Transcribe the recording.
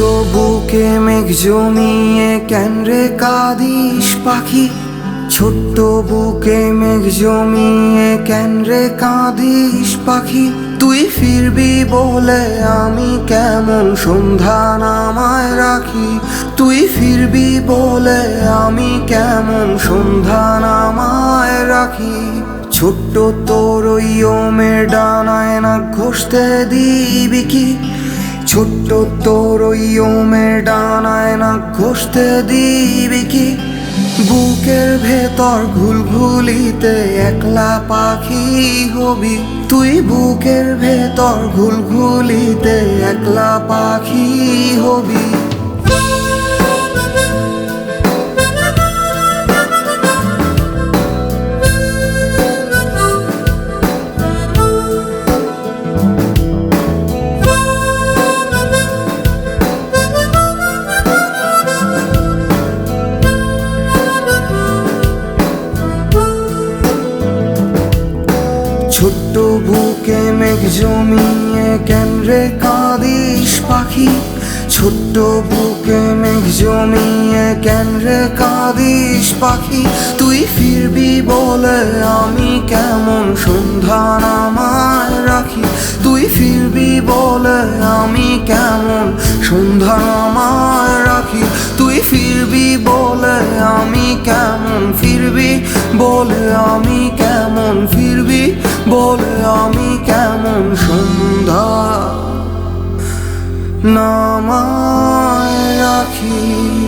বুকে মেঘ জমিয়ে কেন রে কাদিস, পাখি? ছোট্ট বুকে মেঘ জমিয়ে কেন রে কাঁদিস, পাখি? তুই ফিরবি বলে আমি কেমন সন্ধ্যা নামায় রাখি? তুই ফিরবি বলে আমি কেমন সন্ধ্যা নামায় রাখি? ছোট্ট তোর ওই ডানায় না ঘষতে দিবি কি? ছোট্ট তোর ওই ওমের ডানায় না ঘষতে দিবি কি? বুকের ভেতর ঘুলঘুলিতে একলা পাখি হবি। তুই বুকের ভেতর ঘুলঘুলিতে একলা পাখি হবি। বুকে মেঘ জমিয়ে কেন রে কাঁদিস পাখি। ছোট্ট বুকে মেঘ জমিয়ে কেন রে কাঁদিস পাখি। তুই ফিরবি বলে আমি কেমন সন্ধ্যা নামায় রাখি। তুই ফিরবি বলে আমি কেমন সন্ধ্যা নামায় রাখি। তুই ফিরবি বলে আমি কেমন ফিরবি? বলে আমি কেমন ফিরবি? বলে আমি সন্ধ্যা নামায় রাখি